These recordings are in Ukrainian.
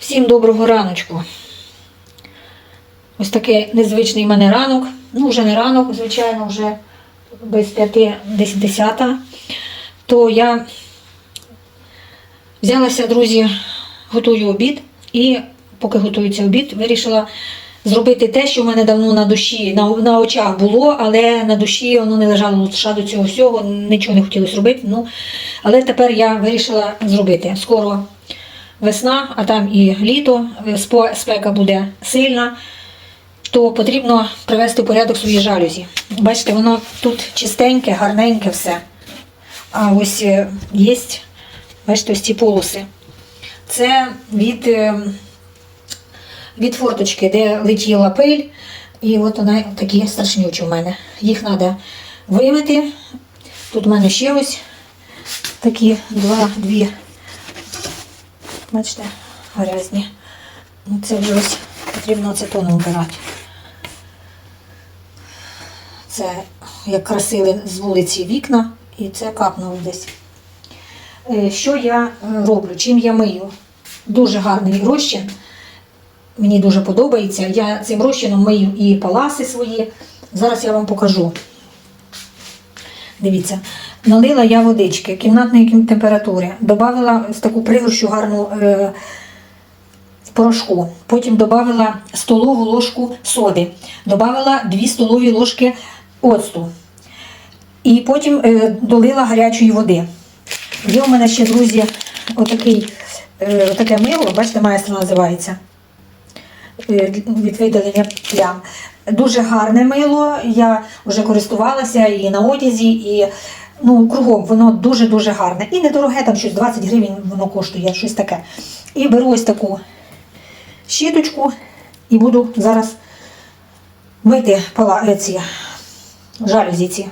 Всім доброго раночку. Ось такий незвичний в мене ранок. Ну, вже не ранок, звичайно, вже без п'яти, десь десята. То я взялася, друзі, готую обід. І поки готується обід, вирішила зробити те, що в мене давно на душі, на, на очах було, але на душі воно не лежало душа до цього всього, нічого не хотілося робити. Ну, але тепер я вирішила зробити. Скоро весна, а там і літо, е, спека буде сильна, то потрібно привести в порядок свої жалюзі. Бачите, воно тут чистеньке, гарненьке все. А ось е, є, бачите, ось ці полоси. Це від, е, від форточки, де летіла пиль, і от вона такі страшнючі в мене. Їх треба вимити. Тут у мене ще ось такі два, дві Бачите, грязні. Ну, це вже ось потрібно ацетоном вбирати. Це як красили з вулиці вікна, і це капнуло десь. Е, Що я е, роблю? Чим я мию? Дуже гарний розчин. Мені дуже подобається. Я цим розчином мию і паласи свої. Зараз я вам покажу. Дивіться, налила я водички кімнатної температури, додала таку пригорщу гарну е, порошку. Потім додала столову ложку соди, додала 2 столові ложки оцту. І потім е, долила гарячої води. Є у мене ще, друзі, отакий, е, отаке мило, бачите, маестро називається е, від видалення плям. Дуже гарне мило. Я вже користувалася і на одязі, і ну, кругом воно дуже-дуже гарне. І недороге, там щось 20 гривень воно коштує, щось таке. І беру ось таку щіточку і буду зараз мити пала, е, ці жалюзі ці.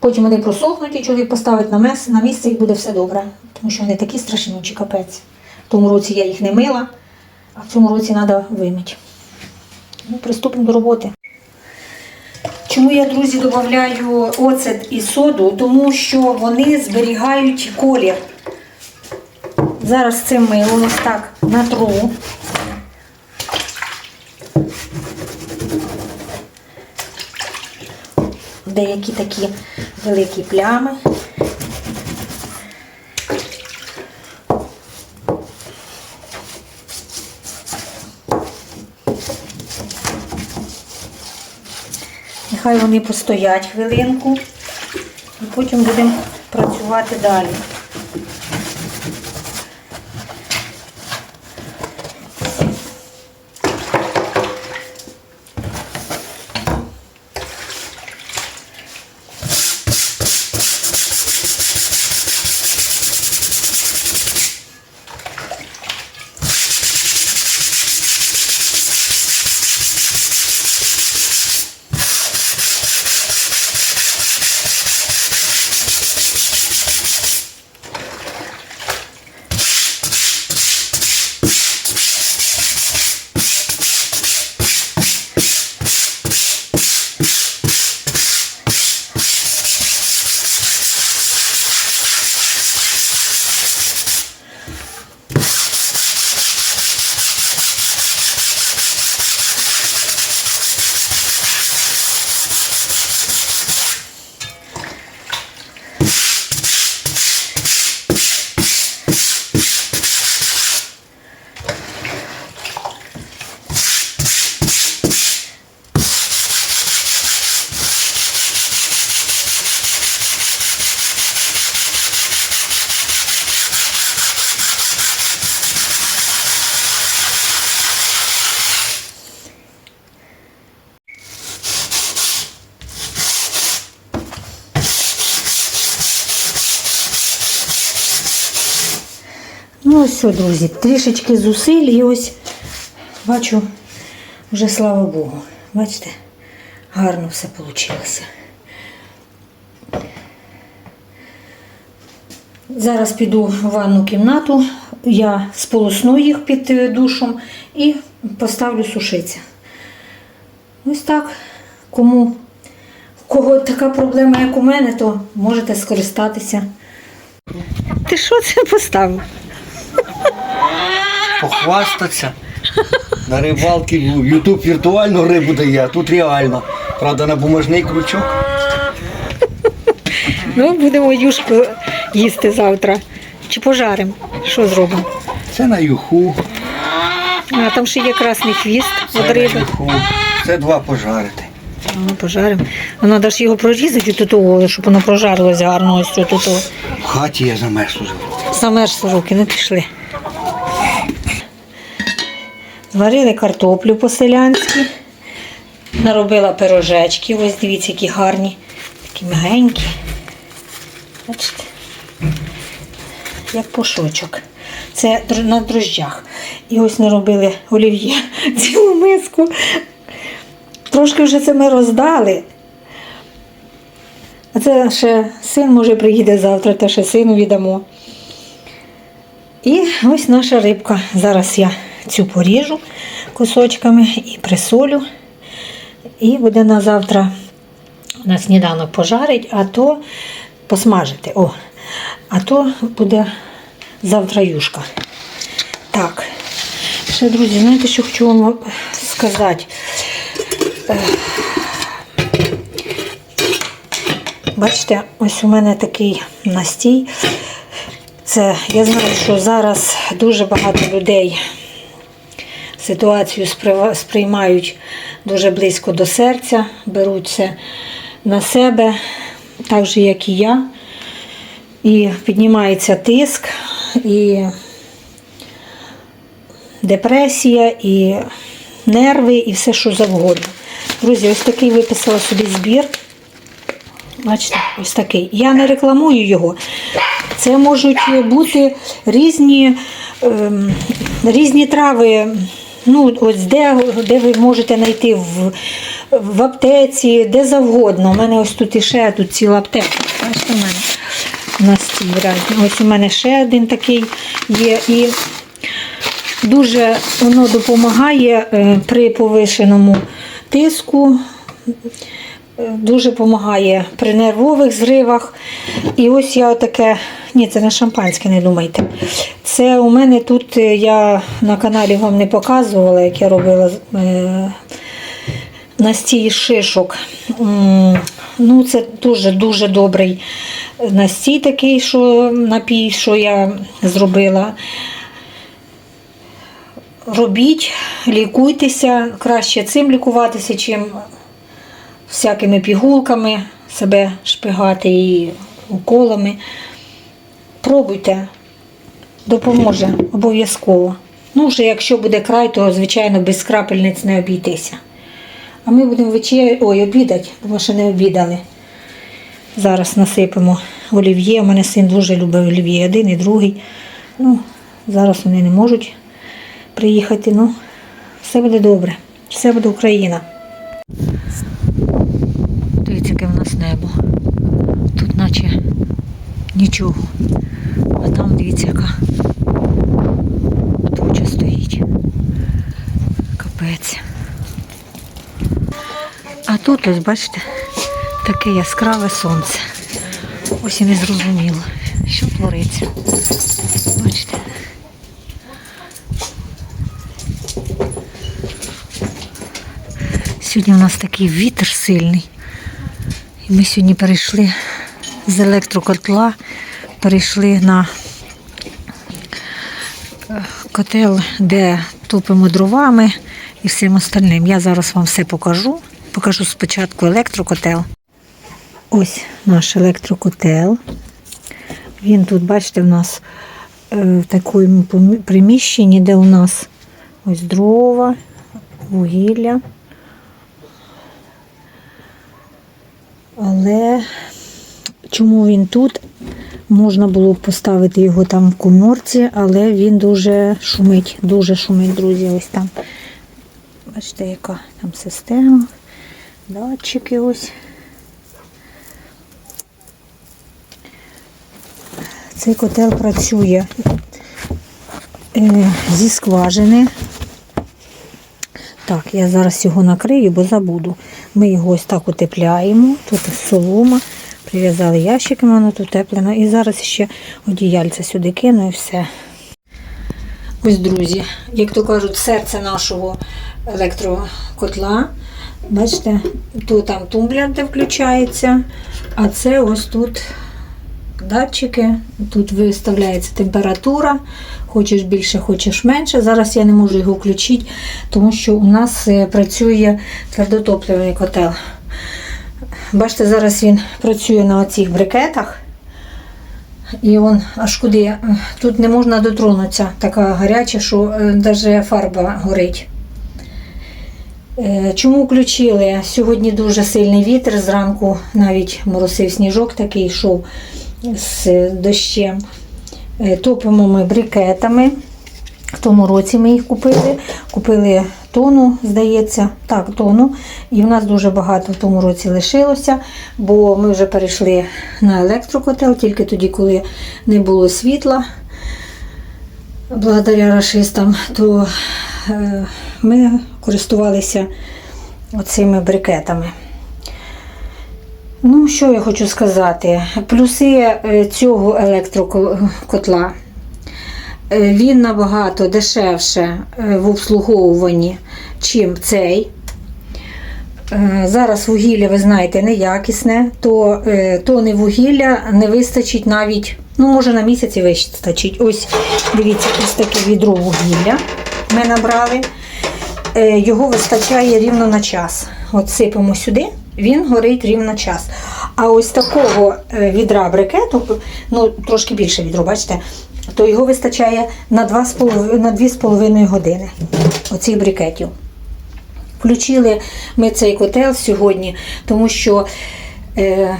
Потім вони просохнуть, і чоловік поставить на, мес, на місце і буде все добре. Тому що вони такі страшнючі, капець. В тому році я їх не мила, а в цьому році треба вимити. Ну, приступимо до роботи. Чому я, друзі, додаю оцет і соду? Тому що вони зберігають колір. Зараз цим мило ось так натру. Деякі такі великі плями. Нехай вони постоять хвилинку, і потім будемо працювати далі. Ось друзі, трішечки зусиль і ось бачу, вже слава Богу. Бачите, гарно все вийшло. Зараз піду в ванну кімнату, я сполосну їх під е, душем і поставлю сушитися. Ось так. Кому кого така проблема, як у мене, то можете скористатися. Ти що це поставив? Похвастатися. На рибалки Ютуб віртуальну рибу дає, а тут реально. Правда, на бумажний крючок. Ну, будемо юшку їсти завтра. Чи пожаримо? Що зробимо? Це на юху, А там ще є красний хвіст це від риби. Це два пожарити. Ну, пожаримо. А треба ж його прорізати тут, щоб воно прожарилося гарно ось тут. В хаті я уже. Саме ж руки, не пішли. Зварили картоплю по-селянськи. Наробила пирожечки. Ось дивіться, які гарні, такі мягенькі. Бачите? Як пушочок. Це на дрожжах. І ось наробили олів'є цілу миску. Трошки вже це ми роздали. А це ще син може приїде завтра, та ще сину віддамо. І ось наша рибка. Зараз я цю поріжу кусочками і присолю. І буде на завтра на сніданок пожарить, а то посмажити. О, а то буде завтра юшка. Так. Ще, друзі, знаєте, що хочу вам сказати? Е, Бачите, ось у мене такий настій. Це я знаю, що зараз дуже багато людей ситуацію сприймають дуже близько до серця, беруть це на себе, так же, як і я. І піднімається тиск, і депресія, і нерви, і все, що завгодно. Друзі, ось такий виписала собі збір. Бачите, ось такий. Я не рекламую його. Це можуть бути різні, ем, різні трави. Ну, ось де, де ви можете знайти в, в аптеці, де завгодно. У мене ось тут іще тут ціла аптека. Бачите, у мене на разні. Ось у мене ще один такий є. І дуже воно допомагає е, при повишеному тиску. Дуже допомагає при нервових зривах. І ось я таке, ні, це не шампанське, не думайте. Це у мене тут, е, я на каналі вам не показувала, як я робила е, настій шишок. Ну, це дуже-дуже добрий настій такий, що напій, що я зробила. Робіть, лікуйтеся, краще цим лікуватися, чим всякими пігулками себе шпигати і уколами. Пробуйте, допоможе обов'язково. Ну, вже якщо буде край, то, звичайно, без крапельниць не обійтися. А ми будемо вечер... Ой, обідати, тому що не обідали. Зараз насипемо олів'є. У мене син дуже любить олів'є, один і другий. Ну, зараз вони не можуть приїхати. Ну, все буде добре. Все буде Україна. Дивіться, яке в нас небо. Тут наче нічого. А там дивіться, яка туча стоїть. Капець. А тут ось, бачите, таке яскраве сонце. Ось і не зрозуміло, що твориться. Бачите. Сьогодні у нас такий вітер сильний. І ми сьогодні перейшли з електрокотла, перейшли на е, котел, де топимо дровами і всім остальним. Я зараз вам все покажу. Покажу спочатку електрокотел. Ось наш електрокотел. Він тут, бачите, в нас е, в такому приміщенні, де у нас ось дрова, вугілля. Але чому він тут? Можна було б поставити його там в коморці, але він дуже шумить, дуже шумить, друзі. Ось там. Бачите, яка там система, датчики ось. Цей котел працює е, зі скважини. Так, я зараз його накрию, бо забуду. Ми його ось так утепляємо. Тут солома, прив'язали ящиками, воно тут теплено. І зараз ще одіяльце сюди кину і все. Ось, друзі, як то кажуть, серце нашого електрокотла. Бачите, тут там тумблер, де включається, а це ось тут датчики. Тут виставляється температура. Хочеш більше, хочеш менше. Зараз я не можу його включити, тому що у нас е, працює твердотопливний котел. Бачите, зараз він працює на оцих брикетах. І он аж куди. е, Тут не можна дотронутися, така гаряча, що навіть фарба горить. Е, Чому включили? Сьогодні дуже сильний вітер, зранку навіть моросив сніжок такий йшов з дощем. Е, Топимо ми брикетами. В тому році ми їх купили. Купили тону, здається, так, тону. І в нас дуже багато в тому році лишилося, бо ми вже перейшли на електрокотел тільки тоді, коли не було світла. Благодаря рашистам, то е, ми користувалися оцими брикетами. Ну, що я хочу сказати? Плюси е, цього електрокотла. Е, Він набагато дешевше е, в обслуговуванні, чим цей. Е, Зараз вугілля, ви знаєте, неякісне, то тони вугілля не вистачить навіть, ну, може, на місяць і вистачить. Ось, дивіться, ось таке відро вугілля ми набрали. Його вистачає рівно на час. От сипемо сюди, він горить рівно час. А ось такого відра брикету, ну трошки більше відро, бачите, то його вистачає на 2,5 на 2,5 години оцих брикетів. Включили ми цей котел сьогодні, тому що е,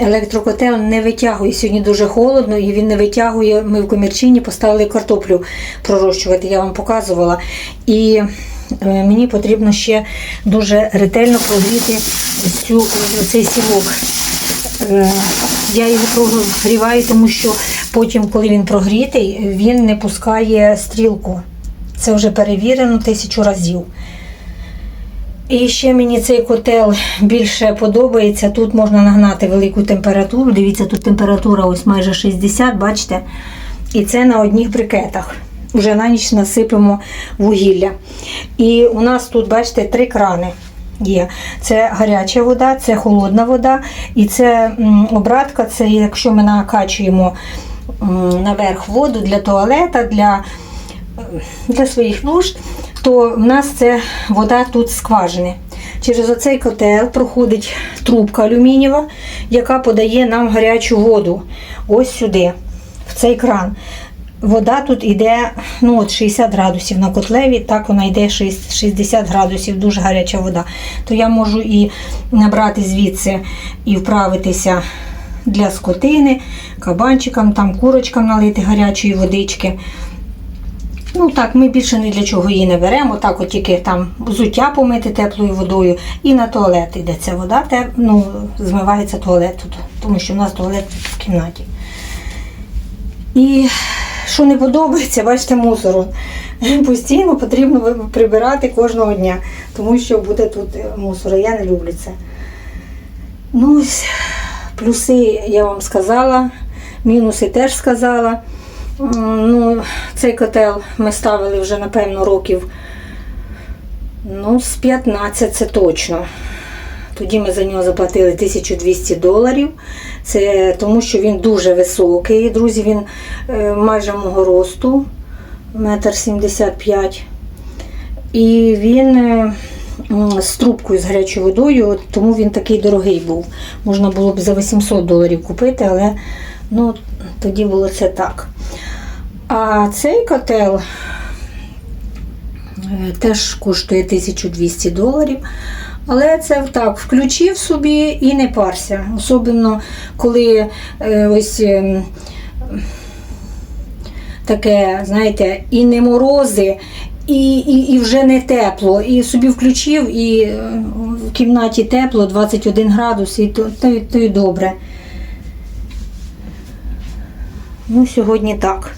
електрокотел не витягує. Сьогодні дуже холодно і він не витягує. Ми в комірчині поставили картоплю пророщувати, я вам показувала. І е, мені потрібно ще дуже ретельно прогріти цю, цей сівок. Е, Я його прогріваю, тому що потім, коли він прогрітий, він не пускає стрілку. Це вже перевірено тисячу разів. І ще мені цей котел більше подобається. Тут можна нагнати велику температуру. Дивіться, тут температура ось майже 60, бачите? І це на одних брикетах. Уже на ніч насипемо вугілля. І у нас тут, бачите, три крани є. Це гаряча вода, це холодна вода, і це обратка, це якщо ми накачуємо наверх воду для туалета, для для своїх нужд, то в нас це вода тут скважини. Через оцей котел проходить трубка алюмінієва, яка подає нам гарячу воду. Ось сюди, в цей кран. Вода тут йде ну, от 60 градусів на котлеві, так вона йде 60 градусів, дуже гаряча вода. То я можу і набрати звідси і вправитися для скотини, кабанчикам, там курочкам налити гарячої водички. Ну так, ми більше ні для чого її не беремо. Так, от тільки там взуття помити теплою водою і на туалет йде ця вода, те, ну, змивається туалет тут, тому що в нас туалет в кімнаті. І що не подобається, бачите, мусору. Постійно потрібно прибирати кожного дня, тому що буде тут мусор. Я не люблю це. Ну, ось, плюси я вам сказала, мінуси теж сказала. Ну, цей котел ми ставили вже, напевно, років ну, з 15 це точно. Тоді ми за нього заплатили 1200 доларів. Це тому, що він дуже високий. Друзі, він е, майже мого росту, метр 75. І він е, з трубкою з гарячою водою, тому він такий дорогий був. Можна було б за 800 доларів купити, але ну, тоді було це так. А цей котел е, теж коштує 1200 доларів. Але це так, включив собі і не парся. Особливо, коли е, ось е, таке, знаєте, і не морози, і, і, і вже не тепло. І собі включив, і е, в кімнаті тепло, 21 градус, і то, то, то й добре. Ну, сьогодні так.